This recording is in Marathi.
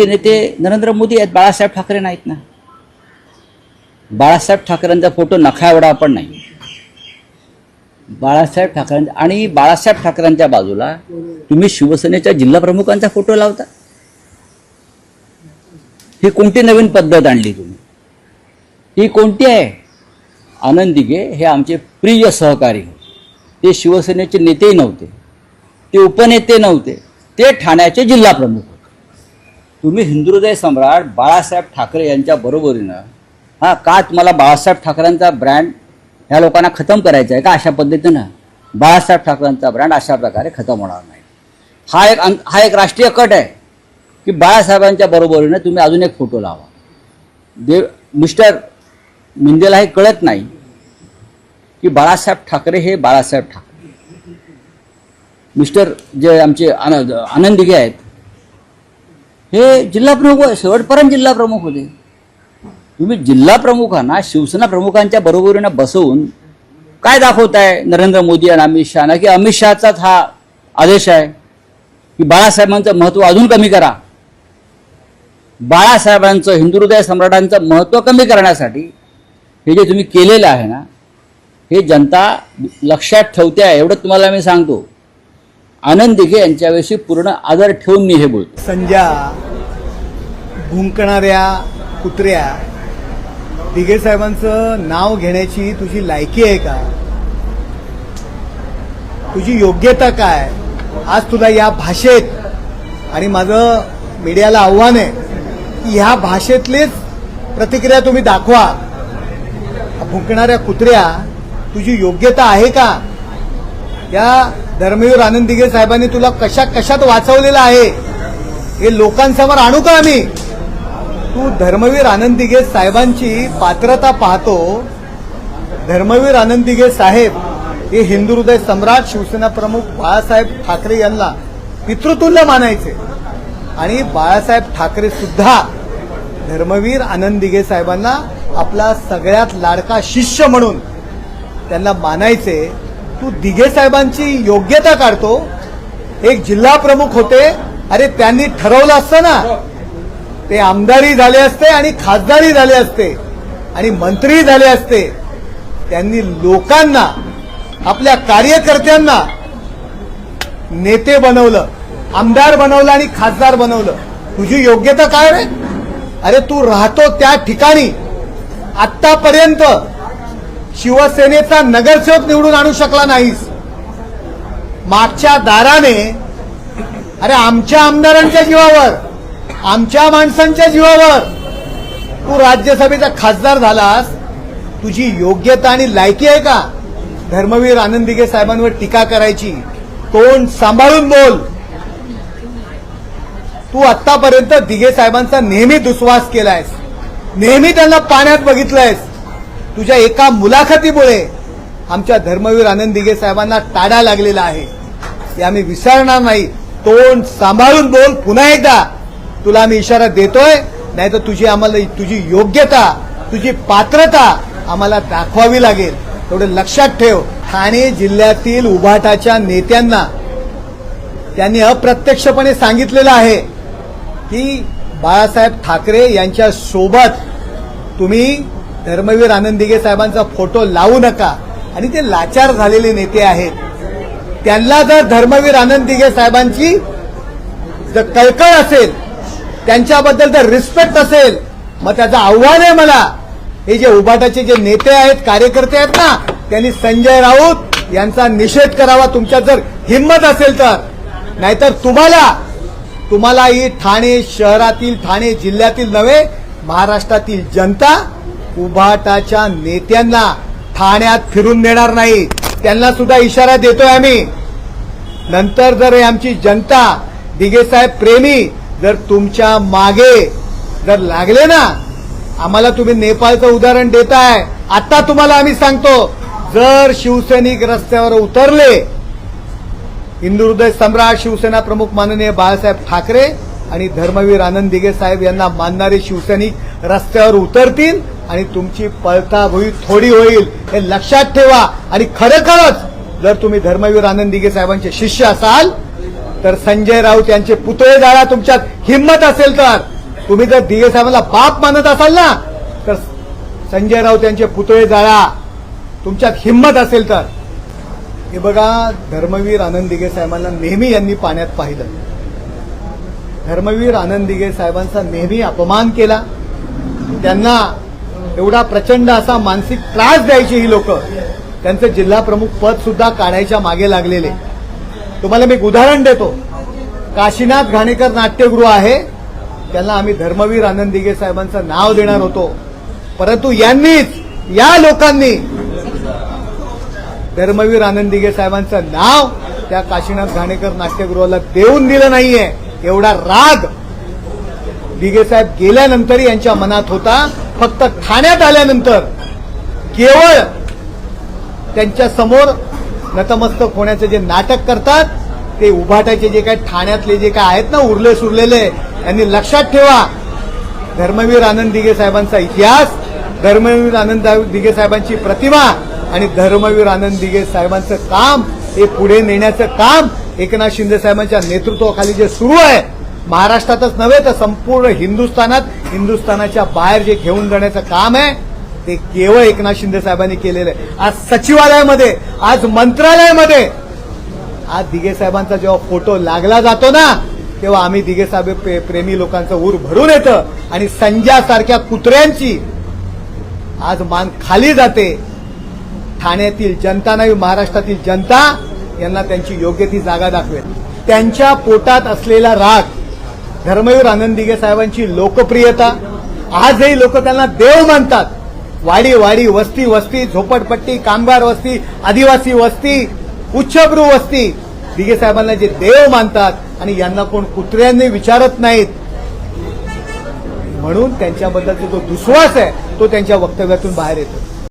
तुमचे नेते नरेंद्र मोदी आहेत बाळासाहेब ठाकरे नाहीत ना. बाळासाहेब ठाकरेंचा फोटो नखा एवढा पण नाही. बाळासाहेब ठाकरेंचा आणि बाळासाहेब ठाकरेंच्या बाजूला तुम्ही शिवसेनेच्या जिल्हा प्रमुखांचा फोटो लावता. ही कोणती नवीन पद्धत आणली तुम्ही? ही कोणती आहे? आनंदिगे हे आमचे प्रिय सहकारी. ते शिवसेनेचे नेतेही नव्हते. ते उपनेते नव्हते. ते ठाण्याचे जिल्हा प्रमुख. तुम्ही हिंदुहृदय सम्राट बाळासाहेब ठाकरे यांच्या बरोबरीनं हा का तुम्हाला बाळासाहेब ठाकरेंचा ब्रँड ह्या लोकांना खतम करायचा आहे का अशा पद्धतीनं? बाळासाहेब ठाकरेंचा ब्रँड अशा प्रकारे खतम होणार नाही. हा एक अं हा एक राष्ट्रीय कट आहे की बाळासाहेबांच्या बरोबरीनं तुम्ही अजून एक फोटो लावा. देव मिस्टर मिंदेला हे कळत नाही की बाळासाहेब ठाकरे हे बाळासाहेब ठाकरे. मिस्टर जे आमचे आनंद आनंद आहेत हे जिल्हा प्रमुख शेवटपर्यंत जिल्हा प्रमुख होते. तुम्ही जिल्हा प्रमुखांना शिवसेना प्रमुखांच्या बरोबरीनं बसवून काय दाखवताय नरेंद्र मोदी आणि अमित शहाना की अमित शहाचाच हा आदेश आहे की बाळासाहेबांचं महत्त्व अजून कमी करा. बाळासाहेबांचं हिंदुहृदय सम्राटांचं महत्त्व कमी करण्यासाठी हे जे तुम्ही केलेलं आहे ना हे जनता लक्षात ठेवते आहे. एवढं तुम्हाला मी सांगतो. आनंद दिघे यांच्याविषयी पूर्ण आदर ठेवून मी हे बोलतो. संज्या भुंकणाऱ्या कुत्र्या. दिघे साहेबांचं नाव घेण्याची तुझी लायकी आहे का? तुझी योग्यता काय? आज तुला या भाषेत आणि माझं मीडियाला आव्हान आहे की ह्या भाषेतलेच प्रतिक्रिया तुम्ही दाखवा. भुंकणाऱ्या कुत्र्या तुझी योग्यता आहे का? या धर्मवीर आनंद दिघे साहेबांनी तुला कशा कशात वाचवलेलं आहे? हे लोकांसमोर आणू का आम्ही? तू धर्मवीर आनंद दिघे साहेबांची पात्रता पाहतो. धर्मवीर आनंद दिघे साहेब हे हिंदू हृदय सम्राट शिवसेना प्रमुख बाळासाहेब ठाकरे यांना पितृतुल्य मानायचे. आणि बाळासाहेब ठाकरे सुद्धा धर्मवीर आनंद दिघे साहेबांना आपला सगळ्यात लाडका शिष्य म्हणून त्यांना मानायचे. तू दिघे साहेबांची योग्यता काढतो. एक जिल्हा प्रमुख होते. अरे त्यांनी ठरवलं असतं ना. ते आमदारी झाले असते आणि खासदारी झाले असते आणि मंत्री झाले असते. त्यांनी लोकांना आपल्या कार्यकर्त्यांना नेते बनवलं आमदार बनवलं आणि खासदार बनवलं. तुझी योग्यता काय रे? अरे तू राहतो त्या ठिकाणी. आतापर्यंत शिवसेनेचा नगरसेवक निवडून आणू शकला नाहीस. मागच्या दाराने अरे आमच्या आमदारांच्या जीवावर. आमच्या माणसांच्या जीवावर. तू राज्यसभेचा खासदार झालास. तुझी योग्यता आणि लायकी आहे का? धर्मवीर आनंद दिघे साहेबांवर टीका करायची. तोंड सांभाळून बोल. तू आतापर्यंत दिघे साहेबांचा नेहमी दुस्वास केलायस. नेहमी त्यांना पाण्यात बघितलंयस. तुझ्या एका मुलाखतीमुळे आमच्या धर्मवीर आनंद दिघे साहेबांना टाडा लागलेला आहे. हे आम्ही विसरणार नाही. तोंड सांभाळून बोल पुन्हा एकदा. तुला आम्ही इशारा देतोय नाही तर तुझी आम्हाला तुझी योग्यता तुझी पात्रता आम्हाला दाखवावी लागेल. तेवढं लक्षात ठेव. ठाणे जिल्ह्यातील उभाटाच्या नेत्यांना त्यांनी अप्रत्यक्षपणे सांगितलेलं आहे की बाळासाहेब ठाकरे यांच्या सोबत तुम्ही धर्मवीर आनंद दिघे साहेबांचा फोटो लावू नका. आणि ते लाचार झालेले नेते आहेत. त्यांना जर धर्मवीर आनंद दिघे साहेबांची जर कळकळ असेल त्यांच्याबद्दल जर रिस्पेक्ट असेल मग त्याचं आव्हान आहे मला. हे जे उभाटाचे जे नेते आहेत कार्यकर्ते आहेत ना त्यांनी संजय राऊत यांचा निषेध करावा. तुमच्यात जर हिंमत असेल तर. नाहीतर तुम्हाला तुम्हाला ही ठाणे शहरातील ठाणे जिल्ह्यातील नव्हे महाराष्ट्रातील जनता उभाटाच्या नेत्यांना ठाण्यात फिरून देणार नाही. त्यांना सुद्धा इशारा देतोय आम्ही. नंतर जर आमची जनता दिगेसाहेब प्रेमी जर तुमच्या मागे जर लागले ना आम्हाला तुम्ही नेपाळचं उदाहरण देताय. आता तुम्हाला आम्ही सांगतो जर शिवसैनिक रस्त्यावर उतरले हिंदुहृदय सम्राट शिवसेना प्रमुख माननीय बाळासाहेब ठाकरे आणि धर्मवीर आनंद दिघे साहेब यांना मानणारे शिवसैनिक रस्त्यावर उतरतील आणि तुमची पळताभुई थोडी होईल हे लक्षात ठेवा. आणि खरोखरच जर तुम्ही धर्मवीर आनंद दिघे साहेबांचे शिष्य असाल तर संजय राऊत यांचे पुतळे जाळा तुमच्यात. हिंमत असेल तर. तुम्ही जर दिगे साहेबांना बाप मानत असाल ना तर संजय राऊत यांचे पुतळे जाळा. तुमच्यात हिंमत असेल तर. हे बघा धर्मवीर आनंद दिगे साहेबांना नेहमी यांनी पाण्यात पाहिलं. धर्मवीर आनंद दिगे साहेबांचा नेहमी अपमान केला. त्यांना एवढा प्रचंड असा मानसिक त्रास द्यायची ही लोक. त्यांचं जिल्हा प्रमुख पद सुद्धा काढायच्या मागे लागलेले. तुम्हाला मी एक उदाहरण देतो. काशीनाथ घाणेकर नाट्यगृह आहे. त्यांना आम्ही धर्मवीर आनंद दिगे साहेबांचं नाव देणार होतो. परंतु यांनीच या लोकांनी धर्मवीर आनंद दिगे साहेबांचं नाव त्या काशीनाथ घाणेकर नाट्यगृहाला देऊन दिलं नाहीये. एवढा राग दिगे साहेब गेल्यानंतर यांच्या मनात होता. फक्त ठाण्यात आल्यानंतर केवळ त्यांच्यासमोर नतमस्तक होण्याचं जे नाटक करतात ते उभाटायचे जे काय ठाण्यातले जे काय आहेत ना उरले सुरलेले यांनी लक्षात ठेवा. धर्मवीर आनंद दिगे साहेबांचा इतिहास धर्मवीर आनंद दिगे साहेबांची प्रतिमा आणि धर्मवीर आनंद दिगे साहेबांचं काम हे पुढे नेण्याचं काम एकनाथ शिंदे साहेबांच्या नेतृत्वाखाली जे सुरू आहे महाराष्ट्रातच नव्हे तर संपूर्ण हिंदुस्थानात हिंदुस्थानाच्या बाहेर जे घेऊन जाण्याचं काम आहे ते केवळ एकनाथ शिंदे साहेबांनी केलेलं आहे. आज सचिवालयामध्ये आज मंत्रालयामध्ये आज दिगे साहेबांचा जेव्हा फोटो लागला जातो ना तेव्हा आम्ही दिगे साहेब प्रेमी लोकांचं ऊर भरून येतं आणि संजयासारख्या कुत्र्यांची आज मान खाली जाते. ठाण्यातील जनता नाही महाराष्ट्रातील जनता यांना त्यांची योग्य ती जागा दाखवेल. त्यांच्या पोटात असलेला राग धर्मवीर आनंद दिगे साहेबांची लोकप्रियता आजही लोक त्यांना देव मानतात. वाडी वाडी वस्ती वस्ती झोपडपट्टी कामगार वस्ती आदिवासी वस्ती उच्चभ्रू वस्ती. दिघे साहेबांना जे देव मानतात आणि यांना कोण कुत्र्यांनी विचारत नाहीत. म्हणून त्यांच्याबद्दलचा जो दुस्वास आहे तो त्यांच्या वक्तव्यातून बाहेर येतो.